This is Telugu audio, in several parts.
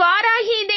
இவ்வாறாகி இதை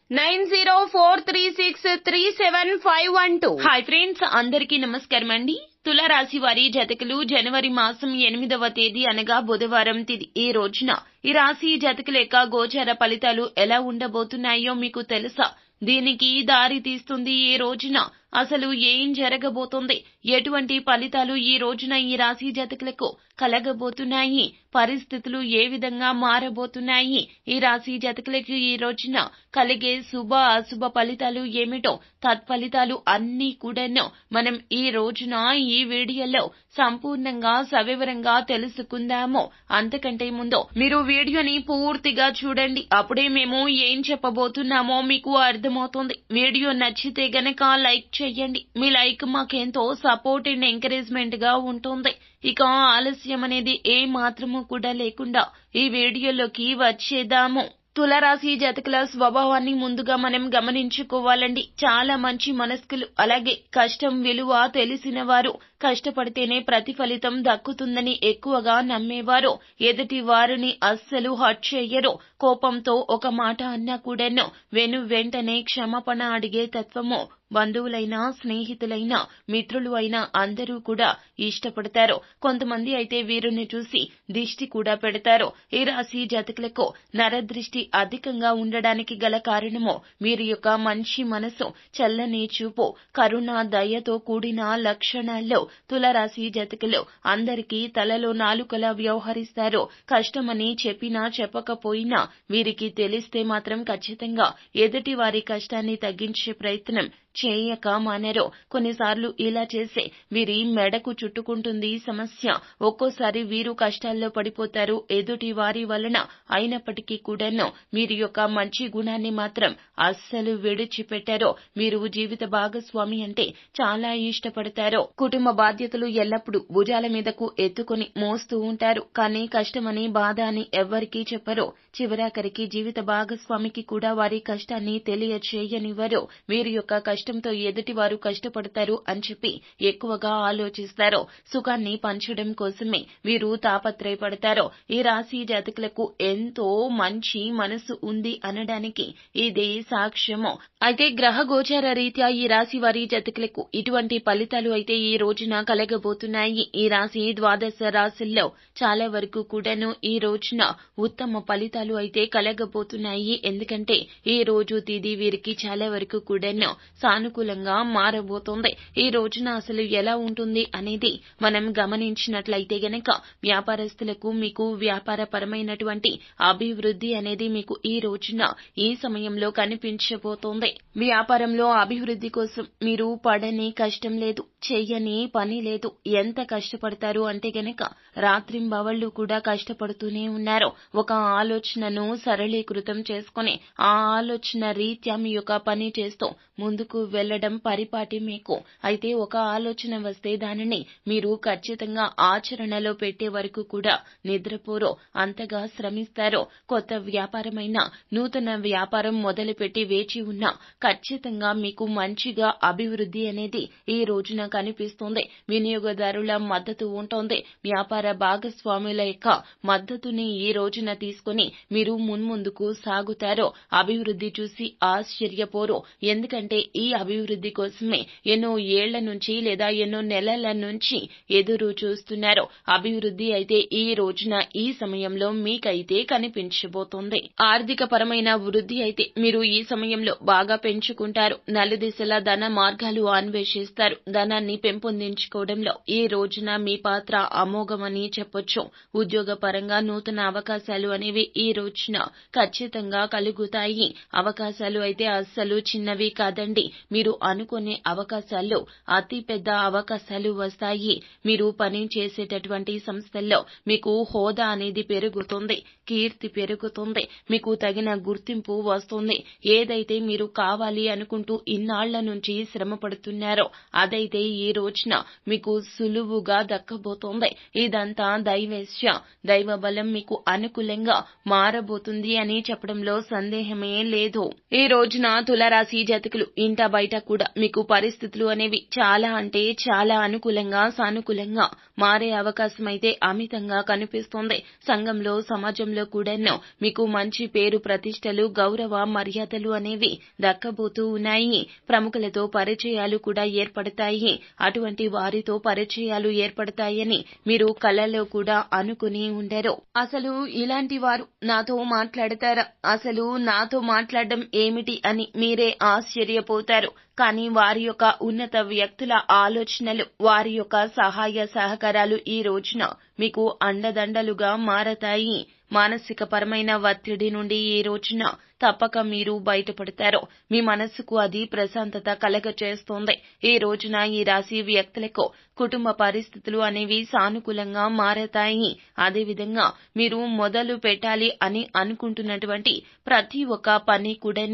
nine zero four three six three seven five one two. Hi friends అందరికీ నమస్కారం అండి తులారాశి వారి జతకులు జనవరి మాసం ఎనిమిదవ తేదీ అనగా బుధవారం తిది ఈ రోజున. ఈ రాశి జతకుల యొక్క గోచర ఫలితాలు ఎలా ఉండబోతున్నాయో మీకు తెలుసా? దీనికి దారి తీస్తుంది ఈ రోజున. అసలు ఏం జరగబోతోంది? ఎటువంటి ఫలితాలు ఈ రోజున ఈ రాశి జాతకులకు కలగబోతున్నాయి? పరిస్థితులు ఏ విధంగా మారబోతున్నాయి? ఈ రాశి జాతకులకు ఈ రోజున కలిగే శుభ అశుభ ఫలితాలు ఏమిటో తత్ఫలితాలు అన్నీ కూడాను మనం ఈ రోజున ఈ వీడియోలో సంపూర్ణంగా సవివరంగా తెలుసుకుందాము. అంతకంటే ముందు మీరు వీడియోని పూర్తిగా చూడండి. అప్పుడే మేము ఏం చెప్పబోతున్నామో మీకు అర్థమవుతుంది. వీడియో నచ్చితే గనక లైక్ చెయ్యండి. మీ లైక్ మాకెంతో సపోర్ట్ అండ్ ఎంకరేజ్మెంట్గా ఉంటుంది. ఇక ఆలస్యం అనేది ఏ మాత్రము కూడా లేకుండా ఈ వీడియోలోకి వచ్చేదాము తులరాశి జాతకుల స్వభావాన్ని ముందుగా మనం గమనించుకోవాలండి. చాలా మంచి మనస్కులు అలాగే కష్టం విలువ తెలిసిన వారు కష్టపడితేనే ప్రతిఫలితం దక్కుతుందని ఎక్కువగా నమ్మేవారు. ఎదుటి వారిని అస్సలు హట్ చేయరు కోపంతో ఒక మాట అన్నా కూడాను వెను వెంటనే క్షమాపణ అడిగే తత్వము బంధువులైనా స్నేహితులైనా మిత్రులు అయినా అందరూ కూడా ఇష్టపడతారు. కొంతమంది అయితే వీరిని చూసి దిష్టి కూడా పెడతారు. ఈ రాశి జాతకులకు నరదృష్టి అధికంగా ఉండడానికి గల కారణము వీరి యొక్క మంచి మనసు చల్లని చూపు కరుణ దయతో కూడిన లక్షణాల్లో తులరాశి జాతకులు అందరికీ తలలో నాలుకలా వ్యవహరిస్తారు. కష్టమని చెప్పినా చెప్పకపోయినా వీరికి తెలిస్తే మాత్రం ఖచ్చితంగా ఎదుటి వారి కష్టాన్ని తగ్గించే ప్రయత్నం చేయక మానరు. కొన్నిసార్లు ఇలా చేసే వీరి మెడకు చుట్టుకుంటుంది సమస్య. ఒక్కోసారి వీరు కష్టాల్లో పడిపోతారు. ఎదుటి వారి వలన అయినప్పటికీ కూడాను వీరి యొక్క మంచి గుణాన్ని మాత్రం అస్సలు విడిచిపెట్టారు. వీరు జీవిత భాగస్వామి అంటే చాలా ఇష్టపడతారు. కుటుంబ బాధ్యతలు ఎల్లప్పుడూ భుజాల మీదకు ఎత్తుకొని మోస్తూ ఉంటారు. కానీ కష్టమని బాధ అని ఎవ్వరికీ చెప్పరు. చివరాఖరికి జీవిత భాగస్వామికి కూడా వారి కష్టాన్ని తెలియచేయనివ్వరు. వీరి యొక్క కష్టంతో ఎదుటివారు కష్టపడతారు అని చెప్పి ఎక్కువగా ఆలోచిస్తారు. సుఖాన్ని పంచడం కోసమే వీరు తాపత్రయపడతారు. ఈ రాశి జాతకులకు ఎంతో మంచి మనసు ఉంది అనడానికి ఇదే సాక్ష్యము. అయితే గ్రహ గోచార రీత్యా ఈ రాశి వారి జాతకులకు ఇటువంటి ఫలితాలు అయితే ఈ రోజున కలగబోతున్నాయి. ఈ రాశి ద్వాదశ రాశుల్లో చాలా వరకు కూడాను ఈ రోజున ఉత్తమ ఫలితాలు అయితే కలగబోతున్నాయి. ఎందుకంటే ఈ రోజు తిది వీరికి చాలా వరకు కూడాను సానుకూలంగా మారబోతోంది. ఈ రోజున అసలు ఎలా ఉంటుంది అనేది మనం గమనించినట్లయితే గనక వ్యాపారస్తులకు మీకు వ్యాపారపరమైనటువంటి అభివృద్ధి అనేది మీకు ఈ రోజున ఈ సమయంలో కనిపించబోతోంది. వ్యాపారంలో అభివృద్ధి కోసం మీరు పడని కష్టం లేదు చెయ్యని పని లేదు. ఎంత కష్టపడతారు అంటే గనక రాత్రింబవళ్ళు కూడా కష్టపడుతూనే ఉన్నారు. ఒక ఆలోచనను సరళీకృతం చేసుకుని ఆ ఆలోచన రీత్యా మీ యొక్క పని చేస్తూ ముందుకు వెళ్ళడం పరిపాటి మీకు. అయితే ఒక ఆలోచన వస్తే దానిని మీరు ఖచ్చితంగా ఆచరణలో పెట్టే వరకు కూడా నిద్రపోరో అంతగా శ్రమిస్తారో కొత్త వ్యాపారమైన నూతన వ్యాపారం మొదలుపెట్టి వేచి ఉన్నా ఖచ్చితంగా మీకు మంచిగా అభివృద్ధి అనేది ఈ రోజున కనిపిస్తుంది. వినియోగదారుల మద్దతు ఉంటోంది. వ్యాపార భాగస్వాముల యొక్క మద్దతుని ఈ రోజున తీసుకుని మీరు మున్ముందుకు సాగుతారో అభివృద్ధి చూసి ఆశ్చర్యపోరు. ఎందుకంటే ఈ అభివృద్ధి కోసమే ఎన్నో ఏళ్ళ నుంచి లేదా ఎన్నో నెలల నుంచి ఎదురు చూస్తున్నారు. అభివృద్ధి అయితే ఈ రోజున ఈ సమయంలో మీకైతే కనిపించబోతోంది. ఆర్థిక పరమైన వృద్ధి అయితే మీరు ఈ సమయంలో బాగా పెంచుకుంటారు. నలుదిశల ధన మార్గాలు అన్వేషిస్తారు. ధనాన్ని పెంపొందించుకోవడంలో ఈ రోజున మీ పాత్ర అమోఘమని చెప్పొచ్చు. ఉద్యోగ పరంగా నూతన అవకాశాలు అనేవి ఈ రోజున ఖచ్చితంగా కలుగుతాయి. అవకాశాలు అయితే అస్సలు చిన్నవి కాదండి. మీరు అనుకునే అవకాశాల్లో అతి పెద్ద అవకాశాలు వస్తాయి. మీరు పని చేసేటటువంటి సంస్థల్లో మీకు హోదా అనేది పెరుగుతుంది కీర్తి పెరుగుతుంది మీకు తగిన గుర్తింపు వస్తుంది. ఏదైతే మీరు కావాలి అనుకుంటూ ఇన్నాళ్ళ నుంచి శ్రమ పడుతున్నారో అదైతే ఈ రోజున మీకు సులువుగా దక్కబోతోంది. ఇదంతా దైవేశ్య దైవ బలం మీకు అనుకూలంగా మారబోతుంది అని చెప్పడంలో సందేహమే లేదు. ఈ రోజున తులరాశి జాతకులు ఇంట బయట కూడా మీకు పరిస్థితులు అనేవి చాలా అంటే చాలా అనుకూలంగా సానుకూలంగా మారే అవకాశం అయితే అమితంగా కనిపిస్తోంది. సంఘంలో సమాజంలో కూడాను మీకు మంచి పేరు ప్రతిష్టలు గౌరవ మర్యాదలు అనేవి దక్కబోతూ ఉన్నాయి. ప్రముఖులతో పరిచయాలు కూడా ఏర్పడతాయి. అటువంటి వారితో పరిచయాలు ఏర్పడతాయని మీరు కలలో కూడా అనుకుని ఉండరు. అసలు ఇలాంటి వారు నాతో మాట్లాడతారా? అసలు నాతో మాట్లాడడం ఏమిటి అని మీరే ఆశ్చర్యపోతారు. కానీ వారి యొక్క ఉన్నత వ్యక్తుల ఆలోచనలు వారి యొక్క సహాయ సహకారాలు ఈ రోజున మీకు అండదండలుగా మారతాయి. మానసికపరమైన ఒత్తిడి నుండి ఈ రోజున తప్పక మీరు బయటపడతారు మీ మనస్సుకు అది ప్రశాంతత కలగ చేస్తోంది ఈ రోజున ఈ రాశి వ్యక్తులకు కుటుంబ పరిస్థితులు అనేవి సానుకూలంగా మారతాయి. అదేవిధంగా మీరు మొదలు పెట్టాలి అని అనుకుంటున్నటువంటి ప్రతి ఒక్క పని కూడా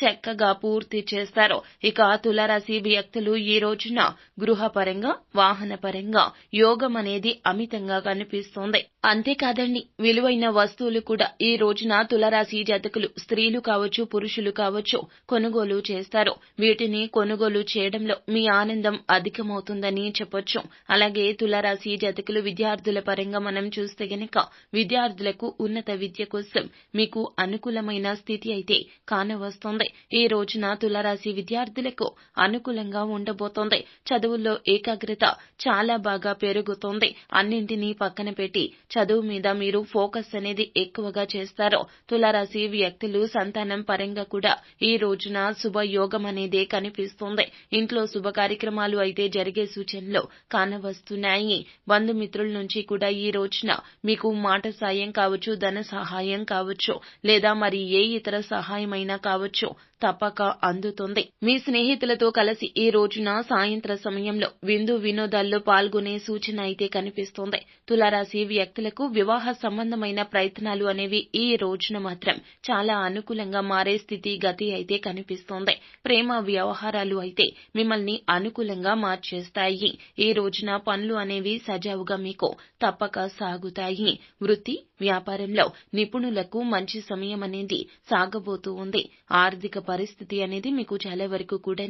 చక్కగా పూర్తి చేస్తారు. ఇక తులరాశి వ్యక్తులు ఈ రోజున గృహపరంగా వాహనపరంగా యోగం అనేది అమితంగా కనిపిస్తోంది. అంతేకాదండి విలువైన వస్తువులు కూడా ఈ రోజున తులరాశి జాతకులు స్త్రీ స్త్రీలు కావచ్చు పురుషులు కావచ్చు కొనుగోలు చేస్తారు. వీటిని కొనుగోలు చేయడంలో మీ ఆనందం అధికమవుతుందని చెప్పొచ్చు. అలాగే తులరాశి జాతకులు విద్యార్థుల పరంగా మనం చూస్తే గనక విద్యార్థులకు ఉన్నత విద్య కోసం మీకు అనుకూలమైన స్థితి అయితే కానవస్తోంది. ఈ రోజున తులరాశి విద్యార్థులకు అనుకూలంగా ఉండబోతోంది. చదువుల్లో ఏకాగ్రత చాలా బాగా పెరుగుతోంది. అన్నింటినీ పక్కన పెట్టి చదువు మీద మీరు ఫోకస్ అనేది ఎక్కువగా చేస్తారు. తులారాశి వ్యక్తులు సంతానం పరంగా కూడా ఈ రోజున శుభయోగం అనేది కనిపిస్తోంది. ఇంట్లో శుభ కార్యక్రమాలు అయితే జరిగే సూచనలు కానవస్తున్నాయి. బంధుమిత్రుల నుంచి కూడా ఈ రోజున మీకు మాట సాయం కావచ్చు ధన సహాయం కావచ్చు లేదా మరి ఏ ఇతర సహాయమైనా కావచ్చు. తప్పక అందుతుంది. మీ స్నేహితులతో కలిసి ఈ రోజున సాయంత్ర సమయంలో విందు వినోదాల్లో పాల్గొనే సూచన అయితే కనిపిస్తోంది. తులారాశి వ్యక్తులకు వివాహ సంబంధమైన ప్రయత్నాలు అనేవి ఈ రోజున మాత్రం చాలా అనుకూలంగా మారే స్థితి గతి అయితే కనిపిస్తోంది. ప్రేమ వ్యవహారాలు అయితే మిమ్మల్ని అనుకూలంగా మార్చేస్తాయి. ఈ రోజున పనులు అనేవి సజావుగా మీకు తప్పక సాగుతాయి. వృత్తి వ్యాపారంలో నిపుణులకు మంచి సమయం అనేది సాగబోతూ ఉంది. ఆర్థిక పరిస్థితి అనేది మీకు చాలా వరకు కూడా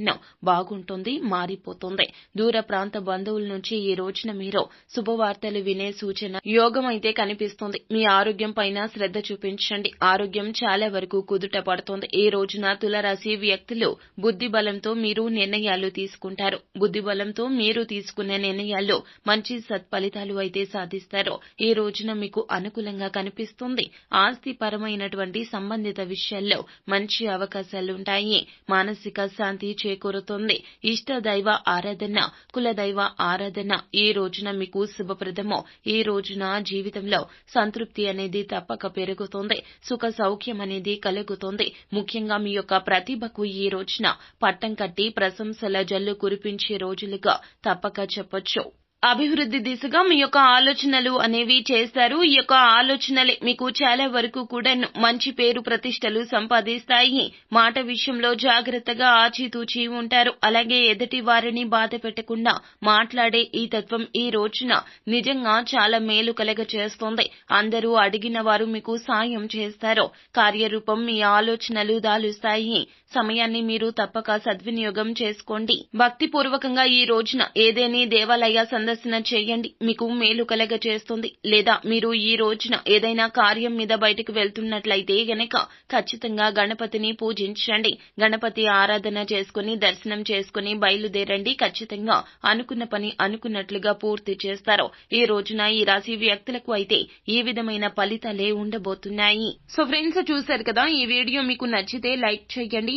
బాగుంటుంది మారిపోతుంది. దూర ప్రాంత బంధువుల నుంచి ఈ రోజున మీరు శుభవార్తలు వినే సూచన యోగం అయితే కనిపిస్తుంది. మీ ఆరోగ్యం పైన శ్రద్ధ చూపించండి. ఆరోగ్యం చాలా వరకు కుదుట పడుతుంది. ఈ రోజున తులరాశి వ్యక్తులు బుద్ధి బలంతో మీరు నిర్ణయాలు తీసుకుంటారు. బుద్ధి బలంతో మీరు తీసుకునే నిర్ణయాల్లో మంచి సత్ఫలితాలు అయితే సాధిస్తారు. ఈ రోజున మీకు అనుకూలంగా కనిపిస్తుంది. ఆస్తి పరమైనటువంటి సంబంధిత విషయాల్లో మంచి అవకాశాలు ఉంటాయి మానసిక శాంతి చేకూరుతుంది. ఇష్ట దైవ ఆరాధన కుల దైవ ఆరాధన ఈ రోజున మీకు శుభప్రదమో ఈ రోజున జీవితంలో సంతృప్తి అనేది తప్పక పెరుగుతుంది. సుఖ సౌఖ్యం అనేది కలుగుతుంది. ముఖ్యంగా మీ యొక్క ప్రతిభకు ఈ రోజున పట్టం కట్టి ప్రశంసల జల్లు కురిపించే రోజులుగా తప్పక చెప్పొచ్చు. అభివృద్ధి దిశగా మీ యొక్క ఆలోచనలు అనేవి చేస్తారు. ఈ యొక్క ఆలోచనలే మీకు చాలా వరకు కూడా మంచి పేరు ప్రతిష్టలు సంపాదిస్తాయి. మాట విషయంలో జాగ్రత్తగా ఆచితూచి ఉంటారు. అలాగే ఎదుటి వారిని బాధ పెట్టకుండా మాట్లాడే ఈ తత్వం ఈ రోజున నిజంగా చాలా మేలు కలగ చేస్తోంది. అందరూ అడిగిన వారు మీకు సాయం చేస్తారు. కార్యరూపం మీ ఆలోచనలు దాలుస్తాయి. సమయాన్ని మీరు తప్పక సద్వినియోగం చేసుకోండి. భక్తిపూర్వకంగా ఈ రోజున ఏదేని దేవాలయ సందర్శన చేయండి. మీకు మేలు కలగ చేస్తుంది లేదా మీరు ఈ రోజున ఏదైనా కార్యం మీద బయటకు వెళ్తున్నట్లయితే గనక ఖచ్చితంగా గణపతిని పూజించండి. గణపతి ఆరాధన చేసుకుని దర్శనం చేసుకుని బయలుదేరండి. ఖచ్చితంగా అనుకున్న పని అనుకున్నట్లుగా పూర్తి చేస్తారు. ఈ రోజున ఈ రాశి వ్యక్తులకు అయితే ఈ విధమైన ఫలితాలే ఉండబోతున్నాయి. సో ఫ్రెండ్స్ చూశారు కదా? ఈ వీడియో మీకు నచ్చితే లైక్ చేయండి.